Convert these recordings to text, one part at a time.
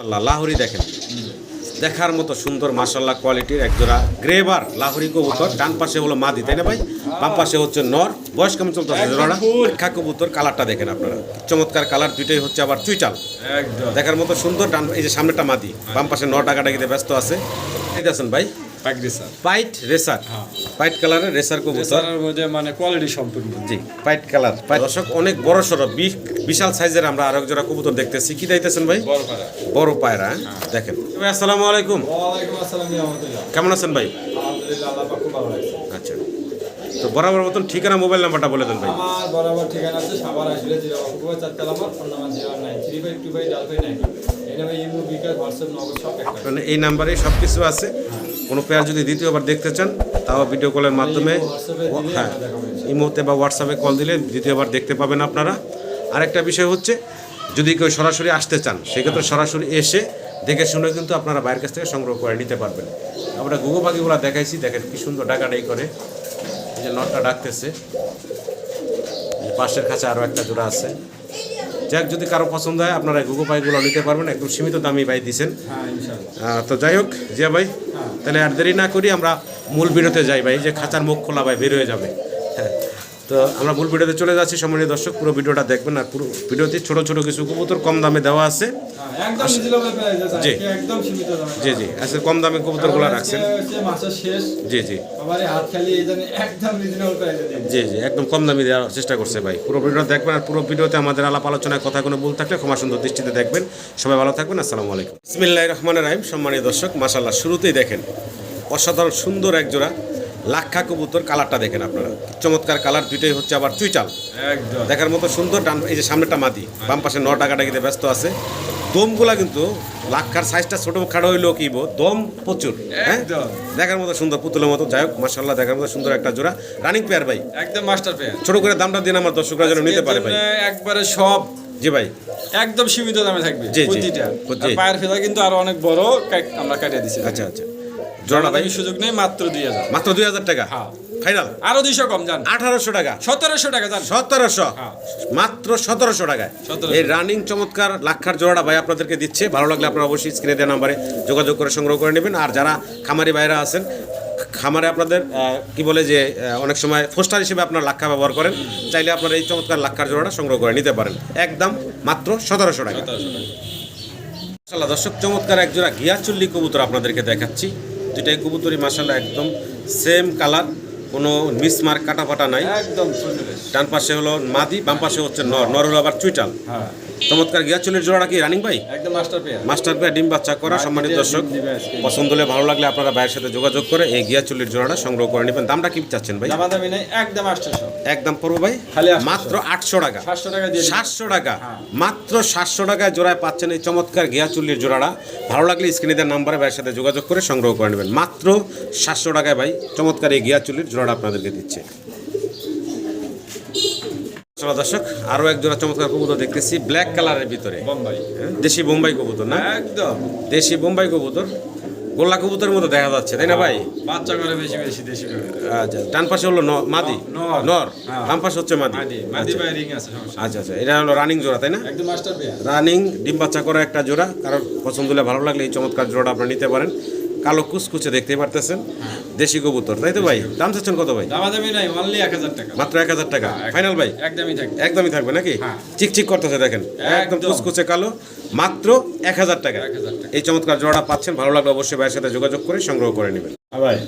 মাশাল্লাহ লাহোরি দেখেন। দেখার মতো সুন্দর মাসাল্লাহ কোয়ালিটির একজোড়া গ্রেবার লাহোরি কবুতর। ডান পাশে হলো মাদি তাই না ভাই? বাম পাশে হচ্ছে নর। বয়স কেমন চলতেছে জোড়াটা? খা কবুতর কালারটা দেখেন আপনারা। চমৎকার কালার দুইটাই হচ্ছে আবার চুইটাল দেখার মতো সুন্দর ডান এই যে সামনেটা মাদি। বাম পাশে নর ডাকাডাকিতে ব্যস্ত আছে। ঠিক আছেন ভাই পাইট রেসার পাইট কালারের রেসার কবুতর স্যারের মধ্যে মানে কোয়ালিটি সম্পূর্ণ। জি পাইট কালার দর্শক অনেক বড় সড়ো বিশাল সাইজের আমরা আরেক জোড়া কবুতর দেখতেছি। কি দেখতেছেন ভাই? বড় পাড়া বড় পায়রা হ্যাঁ? দেখেন। ভাই আসসালামু আলাইকুম। ওয়ালাইকুম আসসালাম কেমন আছেন ভাই? আলহামদুলিল্লাহ আচ্ছা। তো বরাবর মতন ঠিকানা মোবাইল নাম্বারটা বলে দেন ভাই। আমার বরাবর ঠিকানা আছে সাভার আসলে জিরো অকুপা চারতাল আমার phone number zero nine three five two five ডাল ফাইভ নাইন এই নামে ইমো বিকাশ হোয়াটসঅ্যাপ নগদ সব মানে এই নাম্বারে সব কিছু আছে কোনো পেয়ার যদি দ্বিতীয়বার দেখতে চান, তাও ভিডিও কলের মাধ্যমে হ্যাঁ ইনশাআল্লাহ। ইমোতে বা হোয়াটসঅ্যাপে কল দিলে দ্বিতীয়বার দেখতে পাবেন আপনারা। আরেকটা বিষয় হচ্ছে, যদি কেউ সরাসরি আসতে চান, সেক্ষেত্রে সরাসরি এসে দেখে শুনে কিন্তু আপনারা বাইরের কাছ থেকে সংগ্রহ করে নিতে পারবেন। আমরা গুগো পাখিগুলো দেখাইছি, দেখেন কি সুন্দর ডাকাডাই করে। এই যে নটটা ডাকতেছে। পাশের কাছে আরও একটা জোড়া আছে। যাক যদি কারও পছন্দ হয় আপনারা গুগো পাইগুলো নিতে পারবেন। একদম সীমিত দামি ভাই দিচ্ছেন হ্যাঁ তো যাই হোক জিয়া ভাই তাহলে আর দেরি না করি আমরা মূল ভিডিওতে যাই ভাই যে খাঁচার মুখ খোলা ভাই বের হয়ে যাবে। হ্যাঁ তো আমরা মূল ভিডিওতে চলে যাচ্ছি সম্মানীয় দর্শক পুরো ভিডিওটা দেখবেন আর পুরো ভিডিওতে ছোট ছোট কিছু কবুতর কম দামে দেওয়া আছে। প্রাইসে স্যার জি। দামে জি জি। আজকে কম দামে কবুতরগুলো রাখছেন? জি জি। জি জি একদম কম দামে দেওয়ার চেষ্টা করছে ভাই। পুরো ভিডিও দেখবেন আর পুরো ভিডিওতে আমাদের আলাপ আলোচনায় কথা কোনো ভুল থাকলে ক্ষমা সুন্দর দৃষ্টিতে দেখবেন। সবাই ভালো থাকবেন আসসালামু আলাইকুম। বিসমিল্লাহ রহমানের রাহিম। সম্মানীয় দর্শক মাসাল্লাহ শুরুতেই দেখেন অসাধারণ সুন্দর এক জোড়া লাক্ষা কবুতর কালারটা দেখেন আপনারা। চমৎকার কালার দুইটাই হচ্ছে আবার চুইচাল। দেখার মতো সুন্দর ডান এই যে সামনেটা মাদি বাম পাশে ন টাকাটাকিতে ব্যস্ত আছে। দমগুলা কিন্তু লাক্ষার সাইজটা ছোট খাটো হইলেও কি দম প্রচুর হ্যাঁ? দেখার মতো সুন্দর পুতুলের মতো। যাই হোক মাসাল্লাহ দেখার মতো সুন্দর একটা জোড়া। রানিং পেয়ার ভাই। একদম মাস্টার পেয়ার ছোট করে দামটা দিন আমার দর্শকরা যেন নিতে পারে ভাই। একবারে সব জি ভাই। একদম সীমিত দামে থাকবে জি, জি। প্রতিটা পায়ের ফেলা কিন্তু আরও অনেক বড় আমরা কাটিয়ে দিচ্ছি আচ্ছা আচ্ছা। জোড়াটা ভাই? সুযোগ নেই মাত্র দুই হাজার। মাত্র দুই হাজার টাকা? হ্যাঁ। ফাইনাল আরও দুইশো কম যান আঠারোশো টাকা। সতেরোশো টাকা যান সতেরোশো? হ্যাঁ। মাত্র সতেরোশো টাকায়। 1700 এই রানিং চমৎকার লাক্ষার জোড়াটা ভাই আপনাদেরকে দিচ্ছে। ভালো লাগলে আপনারা অবশ্যই স্ক্রিনে দেওয়া নাম্বারে যোগাযোগ করে সংগ্রহ করে নেবেন। আর যারা খামারি বাইরা আছেন খামারে আপনাদের কি বলে যে অনেক সময় ফোস্টার হিসেবে আপনার লাক্ষা ব্যবহার করেন চাইলে আপনারা এই চমৎকার লাক্ষার জোড়াটা সংগ্রহ করে নিতে পারেন। একদম মাত্র সতেরোশো টাকা। মাসাল্লাহ দর্শক চমৎকার এক জোড়া গিয়াচুল্লি কবুতর আপনাদেরকে দেখাচ্ছি। দুইটাই কবুতরই মাসাল্লাহ একদম সেম কালার কোনো মিসমার্ক কাটা ফাটা নাই। একদম ডান পাশে হলো মাদি বাম পাশে হচ্ছে নর। নর হলো আবার চুইটাল। হ্যাঁ। চমৎকার গিয়াচুলের জোড়াটা কি রানিং ভাই? একদম মাস্টার পেয়ার। মাস্টার পেয়ার ডিম বাচ্চা করা সম্মানিত দর্শক। পছন্দ হলে ভালো লাগলে আপনারা ভাইয়ের সাথে যোগাযোগ করে এই গিয়াচুলির জোড়াটা সংগ্রহ করে নেবেন। দামটা কি চাচ্ছেন ভাই? দামাদামি নেই একদম আটশোশো। একদম পড়ব ভাই? খালি 800 মাত্র আটশো টাকা। সাতশো টাকা দিয়ে দিন। সাতশো টাকা। হ্যাঁ। মাত্র সাতশো টাকায় জোড়ায় পাচ্ছেন এই চমৎকার গিয়াচুল্লির জোড়াটা। ভালো লাগলে স্ক্রিনে দেওয়ার নাম্বারে ভাইয়ের সাথে যোগাযোগ করে সংগ্রহ করে নেবেন। মাত্র সাতশো টাকায় ভাই চমৎকার এই গিয়াচুল্লির জোড়াটা আপনাদেরকে দিচ্ছে। চলো দর্শক আরও এক জোড়া চমৎকার কবুতর দেখতেছি ব্ল্যাক কালারের ভিতরে। বোম্বাই। হ্যাঁ, দেশি বোম্বাই কবুতর না? একদম। দেশি বোম্বাই কবুতর। গোল্লা কবুতরের মতো দেখা যাচ্ছে তাই না ভাই? বাচ্চা করে বেশি বেশি দেশি আচ্ছা ডান পাশে হলো মাদি। নর। হ্যাঁ। বাম পাশে হচ্ছে মাদি। সমস্যা আচ্ছা আচ্ছা এটা হলো রানিং জোড়া তাই না? একদম মাস্টার রানিং ডিম বাচ্চা করা একটা জোড়া কারোর পছন্দ হলে ভালো লাগলে এই চমৎকার জোড়াটা আপনারা নিতে পারেন। কালো কুচকুচে দেখতে পারতেছেন। দেশি কবুতর তাই তো ভাই? দাম চাচ্ছেন কত ভাই? দামাদামি নাই অনলি এক হাজার টাকা। মাত্র এক হাজার টাকা। হ্যাঁ, ফাইনাল ভাই? একদমই থাকবে। একদমই থাকবে নাকি? হ্যাঁ। চিকচিক করতেছে দেখেন। একদম। কুচকুচে কালো মাত্র এক হাজার টাকা। 1000 টাকা। এই চমৎকার জোড়া পাচ্ছেন। ভালো লাগলে অবশ্যই ভাইয়ের সাথে যোগাযোগ করে সংগ্রহ করে নেবেন।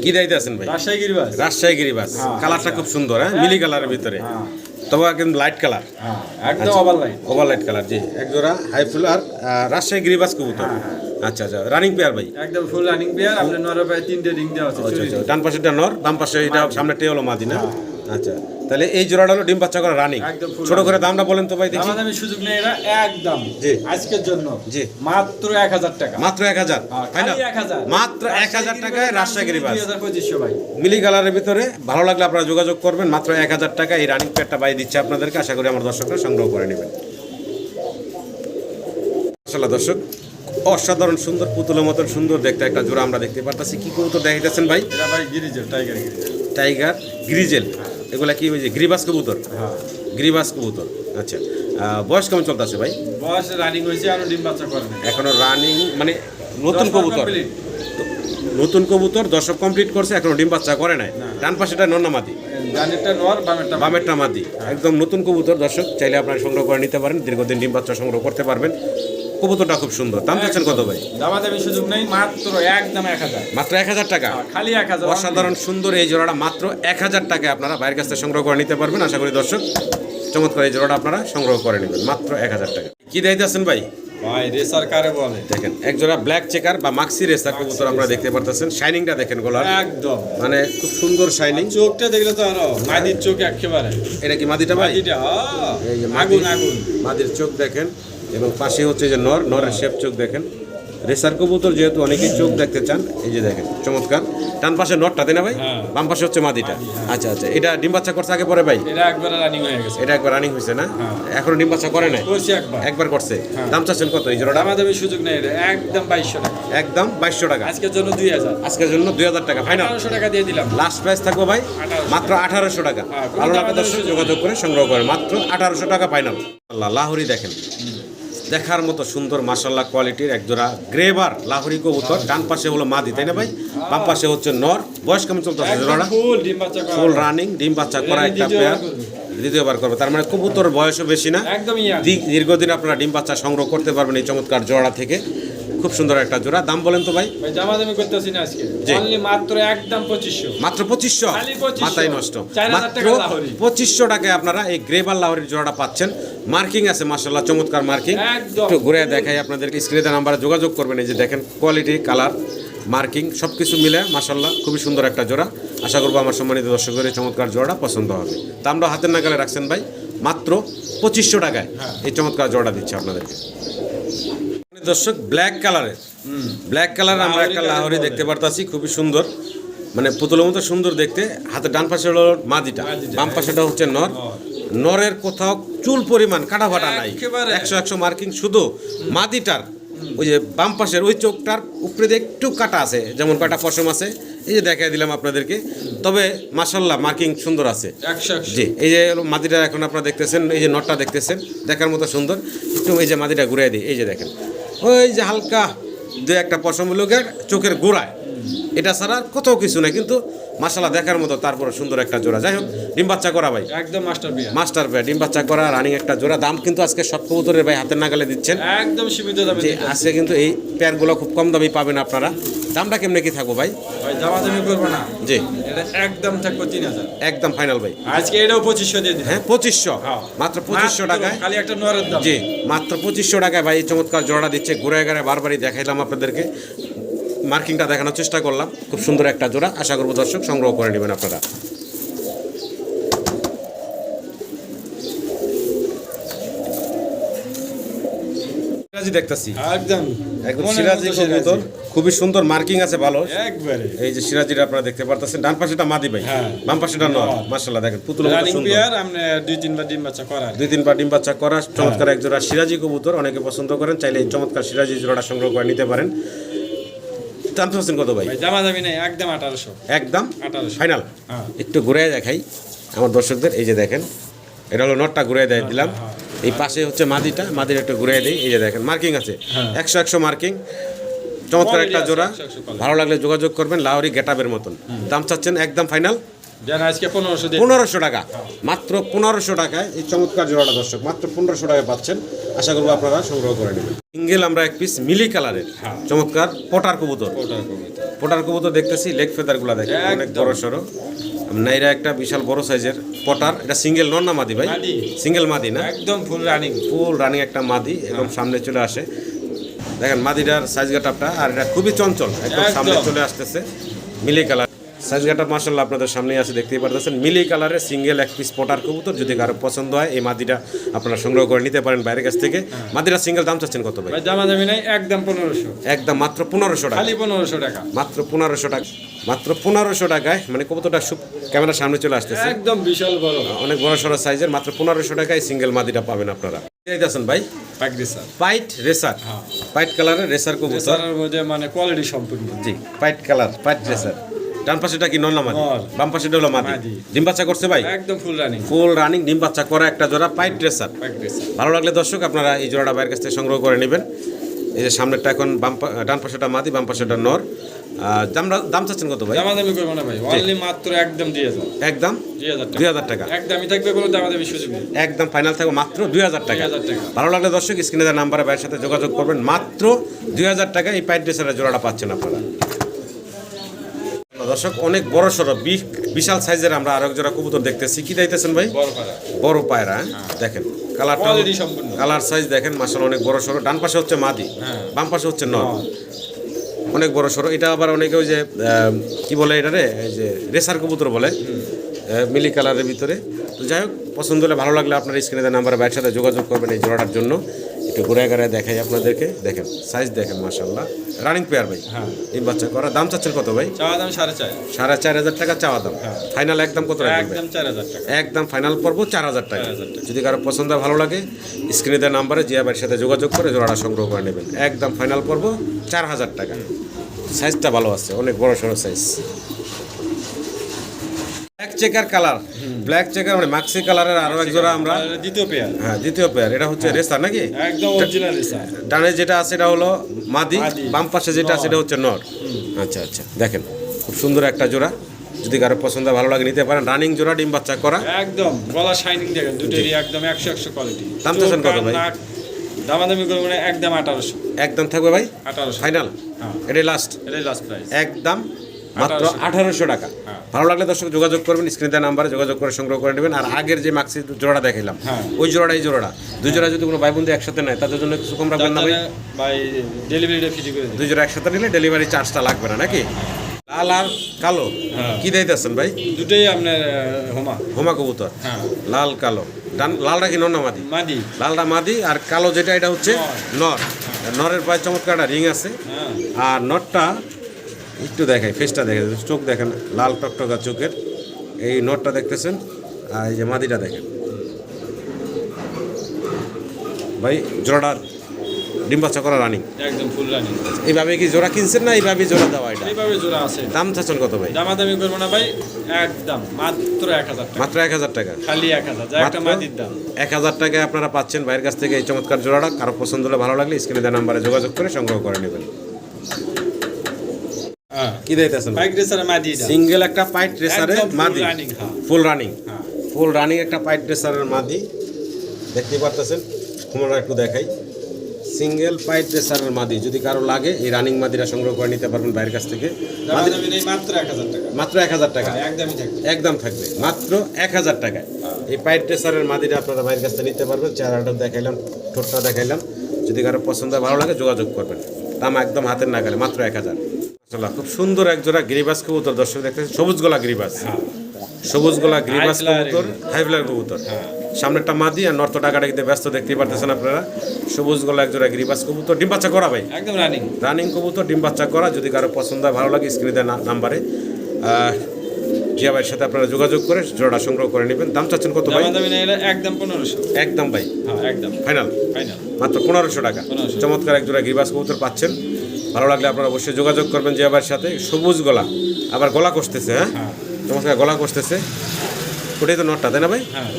কি দায়িত্বে আছেন ভাই? রাজশাহী গিরিবাস। রাজশাহী গিরিবাস। হ্যাঁ, কালারটা খুব সুন্দর হ্যাঁ? মিলি কালারের ভিতরে। হ্যাঁ। তবে কিন্তু লাইট কালার হ্যাঁ একদম over light over light colour জি। এক জোড়া হাই ফুল আর রাজশাহী গিরিবাস কবুতর। আচ্ছা আচ্ছা রানিং পেয়ার ভাই। একদম ফুল রানিং পেয়ার আপনার নরে ভাই তিনটে রিং দেওয়া আছে ডান পাশে আচ্ছা ডান নর বাম পাশে এটা সামনেটাই হলো মাদিনা আচ্ছা তাহলে এই জোড়াটা হলো ডিম বাচ্চা করা রানিং ছোট করে দামটা বলেন তো ভাই দেখি। দামাদামি সুযোগ নেই এটা একদম। জি। আজকের জন্য। জি। মাত্র এক হাজার টাকা। মাত্র এক হাজার হ্যাঁ, ফাইনাল 1000 মাত্র এক হাজার টাকায় রাজশাহী হাজার পঁচিশশো ভাই। মিলি কালারের ভিতরে ভালো লাগলে আপনারা যোগাযোগ করবেন। মাত্র এক হাজার টাকা এই রানিং পেয়ারটা বাই দিচ্ছে আপনাদেরকে। আশা করি আমার দর্শকরা সংগ্রহ করে নেবেন। আসলে দর্শক অসাধারণ সুন্দর পুতুলের মতন সুন্দর দেখতে একটা জোড়া আমরা দেখতে পারতেছি। কি কবুতর দেখাইতেছেন ভাই? এটা ভাই grizzle tiger grizzle tiger grizzle এগুলা কি হয়েছে গ্রিবাস কবুতর? হ্যাঁ। গ্রিবাস কবুতর আচ্ছা। বয়স কেমন চলতেছে ভাই? বয়স রানিং হয়েছে আর ডিম বাচ্চা করে এখনও রানিং মানে নতুন কবুতর। নতুন কবুতর দর্শক কমপ্লিট করছে এখনও ডিম বাচ্চা করে নাই। ডান পাশেটা নন্না মাদি। বামেরটা মাদি। একদম নতুন কবুতর দর্শক চাইলে আপনারা সংগ্রহ করে নিতে পারেন। দীর্ঘদিন ডিম বাচ্চা সংগ্রহ করতে পারবেন। কবুতরটা খুব সুন্দর। দাম চাচ্ছেন কত ভাই? দামাদামি সুযোগ নেই মাত্র একদম এক হাজার। মাত্র এক হাজার টাকা? খালি এক হাজার। অসাধারণ সুন্দর এই জোড়াটা মাত্র এক হাজার টাকায় আপনারা বাইরের কাছ থেকে সংগ্রহ করে নিতে পারবেন। আশা করি দর্শক চমৎকার এই জোড়াটা আপনারা সংগ্রহ করে নেবেন। মাত্র এক হাজার টাকা। কি দিতেছেন ভাই? ভাই রেসার কারে বলে? দেখেন এক জোড়া ব্ল্যাক চেকার বা মাক্সি রেসার কবুতর আপনারা দেখতে পারতেছেন। শাইনিংটা দেখেন গোলার। একদম। মানে খুব সুন্দর শাইনিং চোখটা দেখলে তো আরও মাদির চোখ একেবারে। এটা কি মাদিটা ভাই? মাদিটা এই যে আহ, মাদি- আগুন আগুন। মাদির চোখ দেখেন। এবং পাশে হচ্ছে যে নর নরের শেপ চোখ দেখেন। রেসার কবুতর যেহেতু অনেকেই চোখ দেখতে চান এই যে দেখেন চমৎকার। ডান পাশে নটটা তাই না ভাই? হ্যাঁ। বাম পাশে হচ্ছে মাদিটা। আচ্ছা আচ্ছা এটা ডিম বাচ্চা করছে আগে পরে ভাই? এটা একবারে রানিং হয়ে গেছে। এটা একবার রানিং হয়েছে না? এখনও ডিম বাচ্চা করে নাই? করছি একবার। একবার করছে। দাম চাচ্ছেন কত এই জোড়াটা? সুযোগ নেই একদম বাইশশো টাকা। একদম বাইশশো টাকা। আজকের জন্য দুই হাজার। আজকের জন্য দুই হাজার টাকা। ফাইনাল আঠারোশো টাকা দিয়ে দিলাম। লাস্ট প্রাইস থাকব ভাই? মাত্র আঠারোশো টাকা। হ্যাঁ, কোনো ভালো লাগলে যোগাযোগ করে সংগ্রহ করেন মাত্র আঠারোশো টাকা ফাইনাল আল্লাহ লাহরি দেখেন। দেখার মতো সুন্দর মাসাল্লাহ কোয়ালিটির একজোড়া গ্রেবার লাহরি কবুতর। ডান পাশে হলো মাদি তাই না ভাই? বাম পাশে হচ্ছে নর। বয়স কেমন চলতেছে জোড়াটা? ফুল রানিং ডিম বাচ্চা করা একটা দ্বিতীয়বার পেয়ার করবে। দ্বিতীয়বার করবে। তার মানে কবুতর বয়সও বেশি না। দীর্ঘদিন আপনারা ডিম বাচ্চা সংগ্রহ করতে পারবেন এই চমৎকার জোড়া থেকে। খুব সুন্দর একটা জোড়া। দাম বলেন তো ভাই। ভাই দামাদামি করতেছি না আজকে। অনলি মাত্র একদম পঁচিশশো। মাত্র পঁচিশশো? 2500 মাথায় নষ্ট। মাত্র। পঁচিশশো টাকায় আপনারা এই গ্রেবার লাহরির জোড়াটা পাচ্ছেন। মার্কিং আছে মার্শাল্লাহ চমৎকার মার্কিং। একটু ঘুরে দেখাই আপনাদেরকে স্ক্রিনে নাম্বারে যোগাযোগ করবেন। এই যে দেখেন কোয়ালিটি কালার মার্কিং সব কিছু মিলে মার্শাল্লাহ খুবই সুন্দর একটা জোড়া। আশা করব আমার সম্মানিত দর্শকের এই চমৎকার জোড়াটা পছন্দ হবে। দামটা হাতের নাগালে রাখছেন ভাই মাত্র পঁচিশশো টাকায় এই চমৎকার জোড়া দিচ্ছে আপনাদেরকে। দর্শক ব্ল্যাক কালারের ব্ল্যাক কালার আমরা একটা লাহরি দেখতে পারতাছি খুবই সুন্দর। মানে পুতুলের মতো সুন্দর দেখতে। হাতে ডান পাশে হলো মাদিটা বাম পাশেটা হচ্ছে নর। নরের কোথাও চুল পরিমাণ কাটা ফাটা নাই একশো একশো মার্কিং শুধু মাদিটার ওই যে বাম পাশের ওই চোখটার উপরে দিয়ে একটু কাটা আছে যেমন কটা পশম আছে। এই যে দেখাই দিলাম আপনাদেরকে। তবে মাসাল্লাহ মার্কিং সুন্দর আছে। জি এই যে হলো মাদিটা এখন আপনারা দেখতেছেন এই যে নটটা দেখতেছেন দেখার মতো সুন্দর। একটু এই যে মাদিটা ঘুরাই দিই এই যে দেখেন। ওই যে হালকা দু একটা পশম লোকের চোখের গোড়ায়। এটা ছাড়া কোথাও কিছু নাই কিন্তু মাসালা দেখার মতো তারপরে সুন্দর একটা জোড়া। যাই হোক ডিম বাচ্চা করা ভাই। একদম মাস্টার বিয়া মাস্টার ভাই ডিম বাচ্চা করা রানিং একটা জোড়া। দাম কিন্তু আজকে সব কবুতরের ভাই হাতের নাগালে দিচ্ছেন। একদম সীমিত দামে আজকে কিন্তু এই পেয়ারগুলো খুব কম দামে পাবেন আপনারা। দামটা কেমনে কি থাকব ভাই? ভাই দামাদামি করব না। জি। এটা একদম থাকব তিন হাজার। একদম ফাইনাল ভাই। আজকে এটাও পঁচিশশো দিয়ে দিন হ্যাঁ পঁচিশশো? হ্যাঁ। মাত্র পঁচিশশো টাকায়? খালি একটা নোয়ারের দাম। জি মাত্র পঁচিশশো টাকায় ভাই এই চমৎকার জোড়া দিচ্ছে। ঘুরে ঘুরে বারবারই দেখাইলাম আপনাদেরকে। মার্কিংটা দেখানোর চেষ্টা করলাম। খুব সুন্দর একটা জোড়া। আশা করব দর্শক সংগ্রহ করে নেবেন আপনারা। সিরাজি দেখতেছি। একদম। একদম সিরাজি কবুতর। খুবই সুন্দর মার্কিং আছে ভালো একবারে। এই যে সিরাজিটা আপনারা দেখতে পারতেছেন। ডান পাশেটা মাদি ভাই। হ্যাঁ। বাম পাশেটা দেখেন পুতুল সুন্দর। দুই তিনবার ডিম বাচ্চা দুই তিনবার ডিম বাচ্চা করা। চমৎকার এক জোড়া সিরাজি কবুতর। অনেকে পছন্দ করেন চাইলে এই চমৎকার সিরাজি জোড়াটা সংগ্রহ করে নিতে পারেন। জানতে পারছেন কত ভাই? জামা দামি নাই একদম আঠারোশো। একদম? আঠারোশো। ফাইনাল হ্যাঁ। একটু ঘুরে দেখাই আমার দর্শকদের এই যে দেখেন এটা হলো নটটা ঘুরে দেয় দিলাম। এই পাশে হচ্ছে মাদিটা মাদির একটু ঘুরে দিই এই যে দেখেন মার্কিং আছে। একশো একশো মার্কিং চমৎকার একটা জোড়া। ভালো লাগলে যোগাযোগ করবেন লাহরি গেটাবের মতন। দাম চাচ্ছেন একদম ফাইনাল পনেরোশো টাকা। মাত্র পনেরোশো টাকায় এই চমৎকার জোড়াটা দর্শক মাত্র পনেরোশো টাকায় পাচ্ছেন। আশা করব আপনারা সংগ্রহ করে নেবেন। সিঙ্গেল আমরা এক পিস মিলি কালারের। চমৎকার পটার কবুতর। পটার কবুতর। দেখতেছি লেগ ফেদারগুলা দেখেন অনেক বড় সড়ো নাইরা একটা বিশাল বড় সাইজের পটার। এটা সিঙ্গেল নন না মাদি ভাই? সিঙ্গেল মাদি না? একদম ফুল রানিং ফুল রানিং একটা মাদি একদম সামনে চলে আসে। দেখেন মাদিটার সাইজ গাটাপটা আর এটা খুবই চঞ্চল একদম। সামনে চলে আসতেছে। মিলি কালার। সাইজ গাটাপ মার্শাল্লাহ আপনাদের সামনেই আছে দেখতেই পারতেছেন। মিলি কালারের সিঙ্গেল এক পিস পটার কবুতর যদি কারও পছন্দ হয় এই মাদিটা আপনারা সংগ্রহ করে নিতে পারেন বাইরের কাছ থেকে। মাদিটা সিঙ্গেল দাম চাচ্ছেন কত ভাই? ভাই দামাদামি নেই একদম পনেরোশো। একদম মাত্র পনেরোশো টাকা। খালি পনেরোশো টাকা। মাত্র পনেরোশো টাকা। মাত্র পনেরোশো টাকায় মানে কবুতরটা সুপ ক্যামেরার সামনে চলে আসতেছে। একদম বিশাল বড়। অনেক বড় সড়ো সাইজের মাত্র পনেরোশো টাকায় সিঙ্গেল মাদিটা পাবেন আপনারা। যাইতেছেন ভাই? পাকড়ি স্যার পাইট রেসার পাইট কালারের রেসার কবুতর। মানে কোয়ালিটি সম্পূর্ণ। জি পাইট কালার পাইট রেসার ডান পাশেটা কি নর না মাদি। বাম পাশেটা হলো মাদি। ডিম বাচ্চা করছে ভাই? একদম ফুল রানিং ফুল রানিং ডিম বাচ্চা করা একটা জোড়া পাইট ড্রেসার ভালো লাগলে দর্শক আপনারা এই জোড়াটা বাইরের কাছ থেকে সংগ্রহ করে নেবেন। এই যে সামনেরটা এখন বাম ডান পাশেটা মাদি বাম পাশেটা নর। দাম দাম চাচ্ছেন কত ভাই? দামাদামি করব না ভাই। অনলি মাত্র একদম দিয়ে যাও একদম? দুই হাজার টাকা। একদমই থাকবে কোনো দামাদামি সুযোগ নেই। একদম ফাইনাল থাকবে মাত্র দুই হাজার টাকা। 2000 টাকা। ভালো লাগলে দর্শক স্ক্রিনে দেওয়া নাম্বারে ভাইয়ের সাথে যোগাযোগ করবেন। মাত্র দুই হাজার টাকা এই পাইট ড্রেসারের জোড়াটা পাচ্ছেন আপনারা। দর্শক অনেক বড় সড়ো বিশাল সাইজের আমরা আরেক জোড়া কবুতর দেখতেছি। কি দেখতেছেন ভাই? বড় পায়রা। হ্যাঁ? দেখেন কালারটা কালার সাইজ দেখেন মাসাল অনেক বড় সড়ো। ডান পাশে হচ্ছে মাদি হ্যাঁ। বাম পাশে হচ্ছে নর অনেক বড় সড়ো। এটা আবার অনেকে ওই যে কি বলে এটা রে এই যে রেসার কবুতর বলে। মিলি কালারের ভিতরে। তো যাই হোক পছন্দ হলে ভালো লাগলে আপনার স্ক্রিনে নাম্বারে বাইরের সাথে যোগাযোগ করবেন এই জোড়াটার জন্য। একটু ঘুরে ঘুরে দেখাই আপনাদেরকে। দেখেন সাইজ দেখেন মাসাল্লাহ রানিং পেয়ার ভাই। হ্যাঁ। এই বাচ্চা করা। দাম চাচ্ছেন কত ভাই? চাওয়া দাম সাড়ে চার। সাড়ে চার হাজার টাকা চাওয়া দাম। ফাইনাল একদম কত একদম চার হাজার টাকা। একদম ফাইনাল পর্ব চার হাজার টাকা। যদি কারও পছন্দ ভালো লাগে স্ক্রিনে দেওয়া নাম্বারে জিয়া ভাইয়ের সাথে যোগাযোগ করে জোড়াটা সংগ্রহ করে নেবেন। একদম ফাইনাল পর্ব চার হাজার টাকা। সাইজটা ভালো আছে অনেক বড় সড়ো size black checker colour black checker মানে মাক্সি কালারের আরও এক জোড়া আমরা দ্বিতীয় পেয়ার হ্যাঁ দ্বিতীয় পেয়ার এটা হচ্ছে রেস্তার নাকি? একদম অরিজিনাল রিসার ডানে যেটা আছে এটা হলো মাদি। বাম পাশে যেটা আছে এটা হচ্ছে নর। আচ্ছা আচ্ছা দেখেন খুব সুন্দর একটা জোড়া। যদি কারও পছন্দ ভালো লাগে নিতে পারেন। রানিং জোড়া ডিম বাচ্চা করা। একদম গলা শাইনিং দেখেন দুটোরই একদম একশো একশো কোয়ালিটি দাম চাচ্ছেন কত ভাই? দামাদামি করব না একদম আঠারোশো। একদম থাকবে ভাই? আঠারোশো। ফাইনাল হ্যাঁ। এটাই লাস্ট এটাই লাস্ট প্রাইস একদম মাত্র 1800 আঠারোশো টাকা। হ্যাঁ। ভালো লাগলে দর্শক যোগাযোগ করবেন স্ক্রিনে দেওয়া নাম্বারে যোগাযোগ করে সংগ্রহ করে নেবেন। আর আগের যে মাক্সি জোড়াটা দেখাইলাম হ্যাঁ। ওই জোড়াটা এই জোড়াটা। দুই জোড়া যদি কোনো ভাই বন্ধু একসাথে নেয় তাদের জন্য কিছু কম রাখবেন না ভাই। ভাই ডেলিভারিটা ফ্রি করে দুই জোড়া একসাথে নিলে ডেলিভারি চার্জটা লাগবে না নাকি? লাল আর কালো হ্যাঁ। কি দিতেছেন ভাই? দুটোই আপনার হোমা। হোমা কবুতর। লাল কালো। ডান লালটা কি নর না মাদি? মাদি। লালটা মাদি আর কালো যেটা এটা হচ্ছে নর। নরের পায়ে চমৎকার একটা রিং আছে। আর নটটা একটু দেখাই ফেসটা দেখে চোখ দেখেন লাল টকটকা চোখের এই নটটা দেখতেছেন আর এই যে মাদিটা দেখেন। ভাই জোড়াটা ডিম বাচ্চা করা রানিং একদম ফুল রানিং এইভাবে কি জোড়া কিনছেন না এইভাবে জোড়া দেওয়া এটা? এইভাবে জোড়া আছে। দাম চাচ্ছেন কত ভাই? দামাদামি করব না ভাই একদম মাত্র এক হাজার টাকা। মাত্র এক হাজার টাকা। খালি এক হাজার একটা মাদির দাম। এক হাজার টাকায় আপনারা পাচ্ছেন বাইরের কাছ থেকে এই চমৎকার জোড়াটা। কারও পছন্দ হলে ভালো লাগলে স্ক্রিনে দেওয়া নাম্বারে যোগাযোগ করে সংগ্রহ করে নেবেন। কি দিতেছেন বাইক রেসারে মাদি সিঙ্গেল একটা পাইট রেসারে মাদি হ্যাঁ। ফুল রানিং হ্যাঁ। ফুল রানিং একটা পাইট ড্রেসারের মাদি দেখতে পারতেছেন? আমরা একটু দেখাই। সিঙ্গেল পাইট ড্রেসারের মাদি যদি কারও লাগে এই রানিং মাদিরা সংগ্রহ করে নিতে পারবেন বাইরের কাছ থেকে। নেই মাত্র এক হাজার টাকা। হ্যাঁ, একদম থাকবে। মাত্র এক হাজার টাকায়। এই পাইট ড্রেসারের মাদিরা আপনারা বাইরের কাছ থেকে নিতে পারবেন। চেহারাটা দেখাইলাম ঠোঁটটা দেখাইলাম। যদি কারও পছন্দ ভালো লাগে যোগাযোগ করবেন। দাম একদম হাতের নাগালে মাত্র এক হাজার। খুব সুন্দর এক জোড়া গিরিবাস কবুতর দর্শক দেখতেছেন সবুজ গলা গিরিবাস সবুজ গলা গিরিবাস কবুতর হাই ফ্লায়ার কবুতর। সামনেরটা মাদি আর নর্থ টাকাটা কিন্তু ব্যস্ত দেখতেই পারতেছেন আপনারা। সবুজ গলা এক জোড়া গিরিবাস কবুতর ডিম বাচ্চা করা ভাই? একদম রানিং রানিং কবুতর ডিম বাচ্চা করা যদি কারও পছন্দ হয় ভালো লাগে স্ক্রিনে দেওয়া না- নাম্বারে। জিয়া ভাইয়ের সাথে আপনারা যোগাযোগ করে জোড়া সংগ্রহ করে নেবেন। দাম চাচ্ছেন কত ভাই? একদম পনেরোশো। একদম ভাই। হ্যাঁ একদম। ফাইনাল ফাইনাল মাত্র পনেরোশো টাকা। চমৎকার এক জোড়া গিরিবাস কবুতর পাচ্ছেন। ভালো লাগলে আপনারা অবশ্যই যোগাযোগ করবেন জিয়া ভাইয়ের সাথে। সবুজ গলা। আবার গলা কষতেছে হ্যাঁ? হ্যাঁ। চমৎকার গলা কষতেছে। ওটাই তো নটটা তাই না ভাই? হ্যাঁ।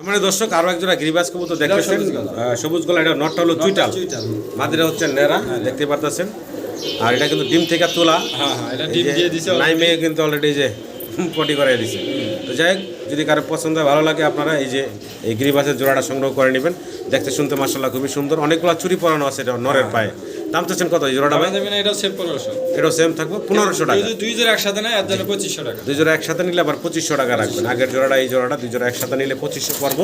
আমার দর্শক আরও এক জোড়া গিরিবাস কবুতর দেখতেছেন। সবুজ গলা। সবুজ গলা এটা নটটা হলো চুইটাল। চুইটাল। মাদিরা হচ্ছে নেরা দেখতে পারতেছেন। আর এটা কিন্তু ডিম থেকে তোলা। হ্যাঁ হ্যাঁ এটা ডিম দিয়ে দিছে নাই কিন্তু অলরেডি যে পটি করে দিছে। তো যাই যদি কারও পছন্দ হয় ভালো লাগে আপনারা এই যে এই গিরিবাসের জোড়াটা সংগ্রহ করে নেবেন। দেখতে শুনতে মাসাল্লাহ খুবই সুন্দর। অনেকগুলো চুরি পরানো আছে এটা নরের পায়ে। দাম চাচ্ছেন কত এই জোড়াটা ভাই? দামাদামি নেই এটা পনেরোশো। এটাও সেম থাকবে পনেরোশো টাকা। দুই জোড়া একসাথে নেয় এর জন্য পঁচিশশো টাকা। দুই জোড়া একসাথে নিলে আবার পঁচিশশো টাকা রাখবেন। আগের জোড়াটা এই জোড়াটা দুই জোড়া একসাথে নিলে পঁচিশশো পড়ব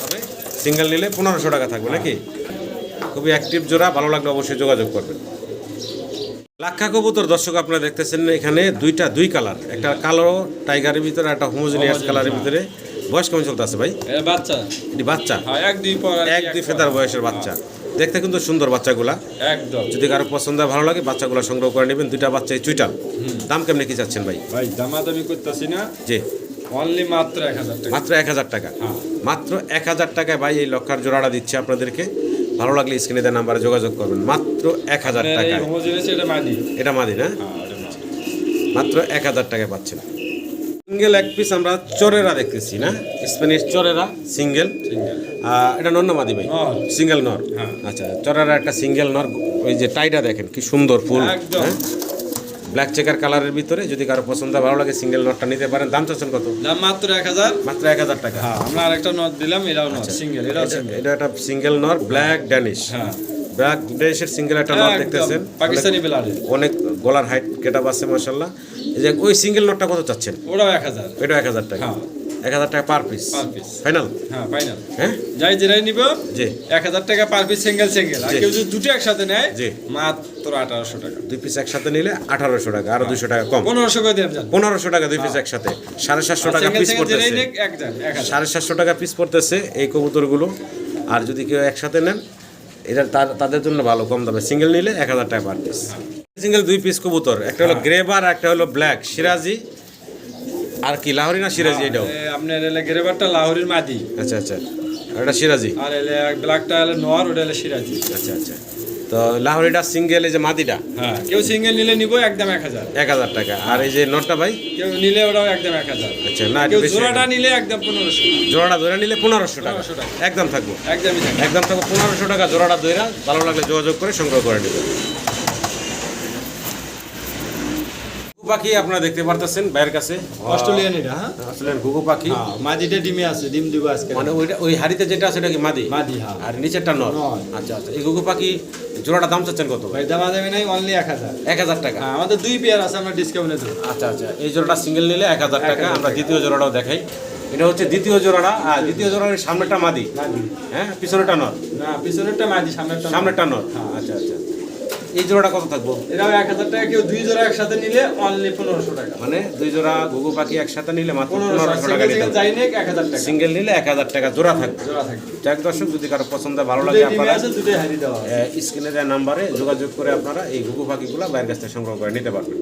তবে সিঙ্গেল নিলে পনেরোশো টাকা থাকবে নাকি? খুবই অ্যাক্টিভ জোড়া ভালো লাগলে অবশ্যই যোগাযোগ করবেন। লাক্ষা কবুতর দর্শক আপনারা দেখতেছেন এখানে দুইটা দুই কালার। একটা কালো টাইগারের ভিতরে একটা হোমোজিনিয়াস কালারের ভিতরে। বয়স কেমন চলতে আছে ভাই বাচ্চা। এটি বাচ্চা? হ্যাঁ এক দুই এক ফেতার বয়সের বাচ্চা। দেখতে কিন্তু সুন্দর বাচ্চাগুলা। একদম। যদি কারও পছন্দ হয় ভালো লাগে বাচ্চাগুলো সংগ্রহ করে নেবেন। দুইটা বাচ্চা চুইটাল। দাম কেমনি কি চাচ্ছেন ভাই? ভাই দামাদামি করতেছি না। জি। অনলি মাত্র এক হাজার টাকা। মাত্র এক হাজার টাকা। হ্যাঁ। মাত্র এক হাজার টাকায় ভাই এই লক্ষার জোড়াটা দিচ্ছে আপনাদেরকে। ভালো লাগলে স্ক্রিনে দেওয়া নাম্বারে যোগাযোগ করবেন। মাত্র এক হাজার হোমোজিনিয়াস এটা মাদি না? হ্যাঁ। মাত্র এক হাজার টাকা পাচ্ছেন। সিঙ্গেল এক পিস আমরা চোরেরা দেখতেছি না? স্প্যানিশ চোরেরা? সিঙ্গেল এটা নর না মাদি ভাই? সিঙ্গেল নর। হ্যাঁ। আচ্ছা চোরেরা একটা সিঙ্গেল নর ওই যে টাইটা দেখেন কি সুন্দর ফুল। হ্যাঁ? ব্ল্যাক চেকার কালারের ভিতরে যদি কারও পছন্দ ভালো লাগে সিঙ্গেল নটটা নিতে পারেন। দাম চাচ্ছেন কত? দাম মাত্র এক হাজার। মাত্র এক হাজার টাকা। হ্যাঁ আমরা আরেকটা নট দিলাম এটাও নট সিঙ্গেল এটাও এটা- সিঙ্গেল এটা একটা সিঙ্গেল নট ব্ল্যাক ড্যানিশ হ্যাঁ। ব্ল্যাক ড্যানিশের সিঙ্গেল একটা নট দেখতেছেন। পাকিস্তানি বেলারে অনেক গলার হাইট কেটাপ আছে মাসাল্লাহ এই যে ওই সিঙ্গেল নটটা কত চাচ্ছেন? ওটাও এক হাজার। এটা এক হাজার টাকা। হ্যাঁ। এক হাজার টাকা পার পিস। ফাইনাল হ্যাঁ ফাইনাল হ্যাঁ? যাই যেটাই নিব জি। এক হাজার টাকা পার পিস সিঙ্গেল সিঙ্গেল আর কেউ যদি দুটো একসাথে নেয় জি। মাত্র আঠারোশো টাকা। দুই পিস একসাথে নিলে আঠারোশো টাকা আরও দুশো টাকা কম। পনেরোশো করে পনেরোশো টাকা দুই পিস একসাথে। সাড়ে সাতশো টাকা পিস পড়তেছে। সাড়ে সাতশো টাকা পিস পড়তেছে এই কবুতরগুলো। আর যদি কেউ একসাথে নেন এটা তাদের জন্য ভালো কম দামে। সিঙ্গেল নিলে এক হাজার টাকা পার পিস সিঙ্গেল দুই পিস কবুতর। একটা হলো গ্রেবার একটা হলো ব্ল্যাক সিরাজি আর কি লাহরি না সিরাজি এটাও? এ, আপনার এলে গ্রেভারটা লাহোরির মাদি। আচ্ছা আচ্ছা। এটা সিরাজি? আর এলে ব্ল্যাকটা এলে নোয়ার ওটা এলে সিরাজি। আচ্ছা আচ্ছা। তো লাহরিটা সিঙ্গেল এই যে মাদিটা? হ্যাঁ কেউ সিঙ্গেল নিলে নিব একদম এক হাজার। এক হাজার টাকা। আর এই যে নটটা ভাই? কেউ নিলে ওটাও একদম এক হাজার। আচ্ছা না কেউ জোড়াটা নিলে একদম পনেরোশো। জোড়াটা ধরে নিলে পনেরোশো টাকা। 1500 টাকা। একদম থাকব। একদমই একদম থাকব পনেরোশো টাকা জোড়াটা দইরা ভালো লাগলে যোগাযোগ করে সংগ্রহ করে নেবেন ঘুঘু পাখি আপনারা দেখতে পারতেছেন বাইরের কাছে। অস্ট্রেলিয়ান এটা হ্যাঁ? আসলে ঘুঘু পাখি হ্যাঁ মাদিটা ডিমে আছে ডিম দিব আজকে। মানে ওইটা ওই হাড়িতে যেটা আছে এটা কি মাদি মাদি হ্যাঁ। আর নিচেরটা নর। আচ্ছা আচ্ছা। এই ঘুঘু পাখি জোড়াটা দাম চাচ্ছেন কত? ভাই দামা দামি নাই অনলি এক হাজার। এক হাজার টাকা। হ্যাঁ আমাদের দুই পেয়ার আছে আমরা ডিসকাউন্টে দেবো। আচ্ছা আচ্ছা। এই জোড়াটা সিঙ্গেল নিলে এক হাজার টাকা আমরা দ্বিতীয় জোড়াটাও দেখাই। এটা হচ্ছে দ্বিতীয় জোড়াটা। আর দ্বিতীয় জোড়ার সামনেটা মাদি মাদি হ্যাঁ পিছনেটা নর। না পিছনেরটা মাদি সামনেরটা সামনেরটা নর। হ্যাঁ। আচ্ছা আচ্ছা। এই জোড়াটা কত থাকব? এক হাজার টাকা কেউ দুই জোড়া একসাথে নিলে অনলি পনেরোশো টাকা। মানে দুই জোড়া ঘুঘু পাখি একসাথে নিলে মাত্র পনেরোশো টাকা টাকা। সিঙ্গেল নিলে এক হাজার টাকা জোড়া থাকবে। যাক দর্শক যদি কারও পছন্দ ভালো লাগে আপনারা। স্ক্রিনে দেওয়া নাম্বারে যোগাযোগ করে আপনারা এই ঘুঘু পাখিগুলো বাইরের কাছ থেকে সংগ্রহ করে নিতে পারবেন।